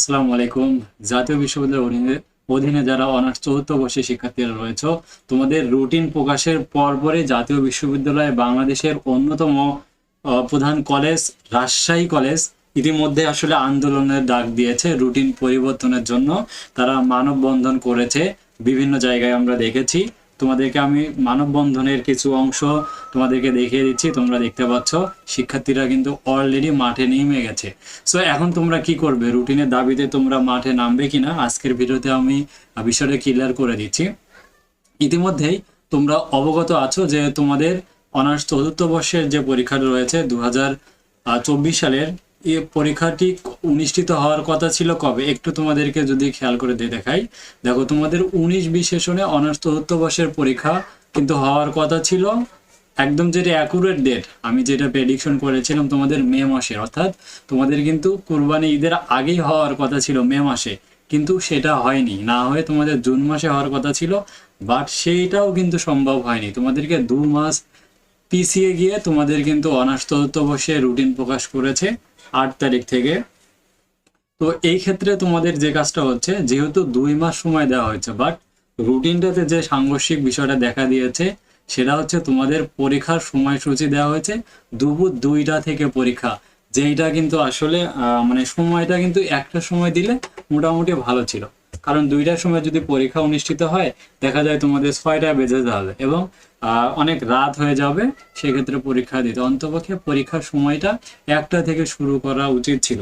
আসসালামু আলাইকুম। জাতীয় বিশ্ববিদ্যালয়ের অধীনে অধীনে যারা অনার্স চতুর্থ বর্ষের শিক্ষার্থীরা রয়েছে, তোমাদের রুটিন প্রকাশের পরপরই জাতীয় বিশ্ববিদ্যালয় বাংলাদেশের অন্যতম প্রধান কলেজ রাজশাহী কলেজ। ইতিমধ্যে আসলে আন্দোলনের ডাক দিয়েছে রুটিন পরিবর্তনের জন্য। তারা মানববন্ধন করেছে। বিভিন্ন জায়গায় আমরা দেখেছি। তোমাদেরকে আমি মানববন্ধনের কিছু অংশ তোমাদেরকে দেখিয়ে দিচ্ছি, তোমরা দেখতে পাচ্ছ, শিক্ষার্থীরা কিন্তু অলরেডি মাঠে নেমে গেছে। সো এখন তোমরা কি করবে? রুটিনের দাবিতে তোমরা মাঠে নামবে কিনা? আজকের ভিডিওতে আমি বিষয়টা ক্লিয়ার করে দিচ্ছি। ইতিমধ্যেই তোমরা অবগত আছো যে তোমাদের অনার্স চতুর্থ বর্ষের যে পরীক্ষাটা রয়েছে দু সালের এই পরীক্ষাটি অনুষ্ঠিত হওয়ার কথা ছিল কবে? একটু তোমাদেরকে যদি খেয়াল করে দিয়ে দেখাই। দেখো, তোমাদের উনিশ বিশেষণে অনার্স চতুর্থ বর্ষের পরীক্ষা কিন্তু হওয়ার কথা ছিল একদম যেটা অ্যাকুরেট ডেট আমি যেটা প্রেডিকশন করেছিলাম তোমাদের মে মাসে অর্থাৎ তোমাদের কিন্তু কুরবানি ঈদের আগেই হওয়ার কথা ছিল মে মাসে, কিন্তু সেটা হয়নি। না হয়ে তোমাদের জুন মাসে হওয়ার কথা ছিল বাট সেইটাও কিন্তু সম্ভব হয়নি। তোমাদেরকে দু মাস পিছিয়ে গিয়ে তোমাদের কিন্তু অনার্স বর্ষে রুটিন প্রকাশ করেছে আট তারিখ থেকে। তো এই ক্ষেত্রে তোমাদের যে কাজটা হচ্ছে, যেহেতু দুই মাস সময় দেওয়া হয়েছে বাট রুটিনটাতে যে সাংঘর্ষিক বিষয়টা দেখা দিয়েছে সেটা হচ্ছে তোমাদের পরীক্ষার সময়সূচি দেওয়া হয়েছে দুপুর দুইটা থেকে পরীক্ষা। যেইটা কিন্তু আসলে মানে সময়টা কিন্তু একটা সময় দিলে মোটামুটি ভালো ছিল। কারণ দুইটার সময় যদি পরীক্ষা অনুষ্ঠিত হয়, দেখা যায় তোমাদের ছয়টা বেজে যাবে এবং অনেক রাত হয়ে যাবে, সেক্ষেত্রে পরীক্ষা দিতে। অন্তপক্ষে পরীক্ষার সময়টা একটা থেকে শুরু করা উচিত ছিল।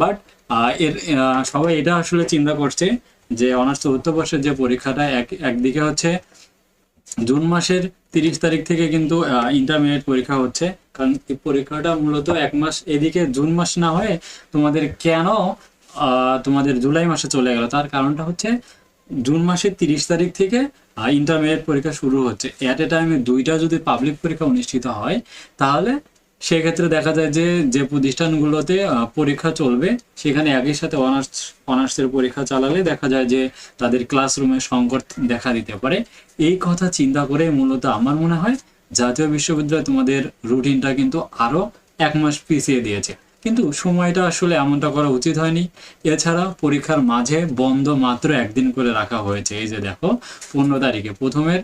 বাট এর সবাই এটা আসলে চিন্তা করছে যে অনার্স চতুর্থ বর্ষের যে পরীক্ষাটা, এক, একদিকে হচ্ছে জুন মাসের তিরিশ তারিখ থেকে কিন্তু ইন্টারমিডিয়েট পরীক্ষা হচ্ছে। কারণ এই পরীক্ষাটা মূলত এক মাস এদিকে জুন মাস না হয়ে তোমাদের কেন তোমাদের জুলাই মাসে চলে গেল? তার কারণটা হচ্ছে জুন মাসের তিরিশ তারিখ থেকে ইন্টারমিডিয়েট পরীক্ষা শুরু হচ্ছে। অ্যাট এ টাইমে দুইটা যদি পাবলিক পরীক্ষা অনুষ্ঠিত হয়, তাহলে সেক্ষেত্রে দেখা যায় যে যে প্রতিষ্ঠানগুলোতে পরীক্ষা চলবে, সেখানে একই সাথে অনার্স অনার্সের পরীক্ষা চালালে দেখা যায় যে, তাদের ক্লাসরুমে সংকট দেখা দিতে পারে। এই কথা চিন্তা করে মূলত আমার মনে হয়, জাতীয় বিশ্ববিদ্যালয় তোমাদের রুটিনটা কিন্তু আরও এক মাস পিছিয়ে দিয়েছে। কিন্তু সময়টা আসলে এমনটা করা উচিত হয়নি। এছাড়া পরীক্ষার মাঝে বন্ধ মাত্র একদিন করে রাখা হয়েছে। এই যে দেখো, পনেরো তারিখে প্রথমের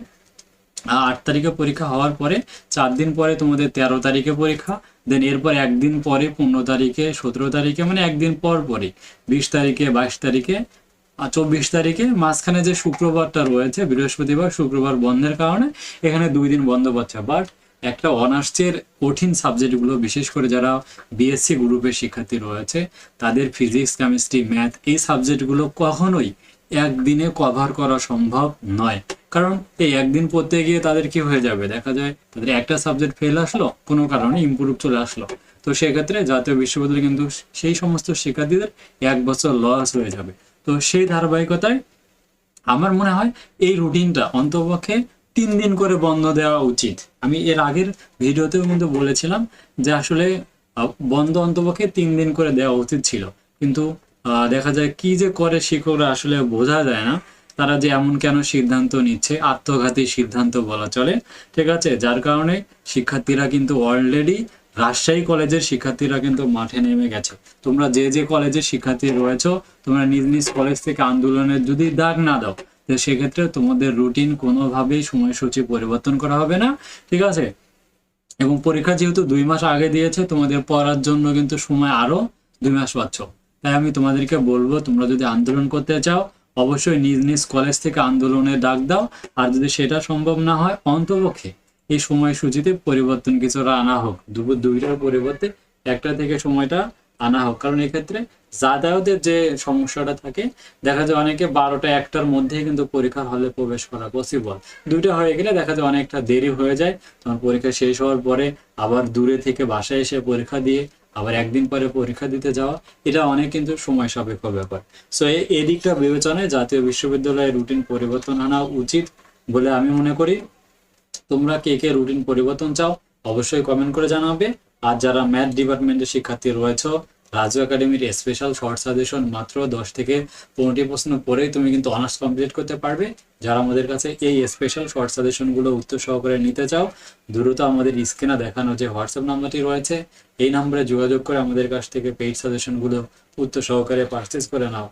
আট তারিখে পরীক্ষা হওয়ার পরে চার দিন পরে তোমাদের তেরো তারিখে পরীক্ষা দেন এরপর একদিন পরে পনেরো তারিখে, সতেরো তারিখে মানে একদিন পর পরে, বিশ তারিখে, বাইশ তারিখে, আর চব্বিশ তারিখে মাঝখানে যে শুক্রবারটা রয়েছে, বৃহস্পতিবার, শুক্রবার বন্ধের কারণে এখানে দুই দিন বন্ধ পাচ্ছে। বাট একটা অনার্সের কঠিন সাবজেক্টগুলো বিশেষ করে যারা বিএসসি গ্রুপের শিক্ষার্থী রয়েছে, তাদের ফিজিক্স কেমিস্ট্রি ম্যাথ এই সাবজেক্টগুলো কখনোই একদিনে কভার করা সম্ভব নয়। কারণ এই একদিন পড়তে গিয়ে তাদের কি হয়ে যাবে? দেখা যায় তাদের একটা সাবজেক্ট ফেল আসলো, কোনো কারণে ইম্প্রুভ চলে আসলো। তো সেক্ষেত্রে জাতীয় বিশ্ববিদ্যালয় কিন্তু সেই সমস্ত শিক্ষার্থীদের এক বছর লস হয়ে যাবে। তো সেই ধারাবাহিকতায় আমার মনে হয় এই রুটিনটা অন্তপক্ষে তিন দিন করে বন্ধ দেওয়া উচিত। আমি এর আগের ভিডিওতেও কিন্তু বলেছিলাম যে আসলে বন্ধ অন্তপক্ষে তিন দিন করে দেওয়া উচিত ছিল। কিন্তু দেখা যায় কি যে করে শিক্ষকরা আসলে বোঝা যায় না। তারা যে এমন কেন সিদ্ধান্ত নিচ্ছে, আত্মঘাতী সিদ্ধান্ত বলা চলে। ঠিক আছে? যার কারণে শিক্ষার্থীরা কিন্তু অলরেডি রাজশাহী কলেজের শিক্ষার্থীরা কিন্তু মাঠে নেমে গেছে। তোমরা যে যে কলেজের শিক্ষার্থী রয়েছো, তোমরা নিজ নিজ কলেজ থেকে আন্দোলনের যদি দাগ না দাও, তো সেক্ষেত্রে তোমাদের রুটিন কোনোভাবেই সময়সূচি পরিবর্তন করা হবে না। ঠিক আছে? এবং পরীক্ষা যেহেতু দুই মাস আগে দিয়েছে, তোমাদের পড়ার জন্য কিন্তু সময় আরও দুই মাস পাচ্ছ। তাই আমি তোমাদেরকে বলব, তোমরা যদি আন্দোলন করতে চাও, অবশ্যই নিজ নিজ কলেজ থেকে আন্দোলনের ডাক দাও। আর যদি সেটা সম্ভব না হয়, অন্তপক্ষে এই সময়সূচিতে পরিবর্তন কিছুটা আনা হোক। দুপুর দুইটার পরিবর্তে একটা থেকে সময়টা আনা হোক। কারণ এক্ষেত্রে যাতায়াতের যে সমস্যাটা থাকে, দেখা যায় অনেকে বারোটা, একটার মধ্যে কিন্তু পরীক্ষার হলে প্রবেশ করা পসিবল দুইটা হয়ে গেলে দেখা যায় অনেকটা দেরি হয়ে যায়। তখন পরীক্ষা শেষ হওয়ার পরে আবার দূরে থেকে বাসায় এসে পরীক্ষা দিয়ে আবার একদিন পরে পরীক্ষা দিতে যাওয়া, এটা অনেক কিন্তু সময় সাপেক্ষ ব্যাপার। সো এই দিকটা বিবেচনায় জাতীয় বিশ্ববিদ্যালয়ে রুটিন পরিবর্তন আনা উচিত বলে আমি মনে করি। তোমরা কে কে রুটিন পরিবর্তন চাও, অবশ্যই কমেন্ট করে জানাবে। আর যারা ম্যাথ ডিপার্টমেন্টের শিক্ষার্থী রয়েছে রাজু একাডেমির স্পেশাল শর্ট সাজেশন মাত্র দশ থেকে পনেরোটি প্রশ্ন পরেই তুমি কিন্তু অনার্স কমপ্লিট করতে পারবে। যারা আমাদের কাছে এই স্পেশাল শর্ট সাজেশনগুলো উত্তর সহকারে নিতে চাও, দ্রুত আমাদের স্ক্রিনে দেখানো যে হোয়াটসঅ্যাপ নাম্বারটি রয়েছে, এই নাম্বারে যোগাযোগ করে আমাদের কাছ থেকে পেইড সাজেশনগুলো উত্তর সহকারে পারচেস করে নাও।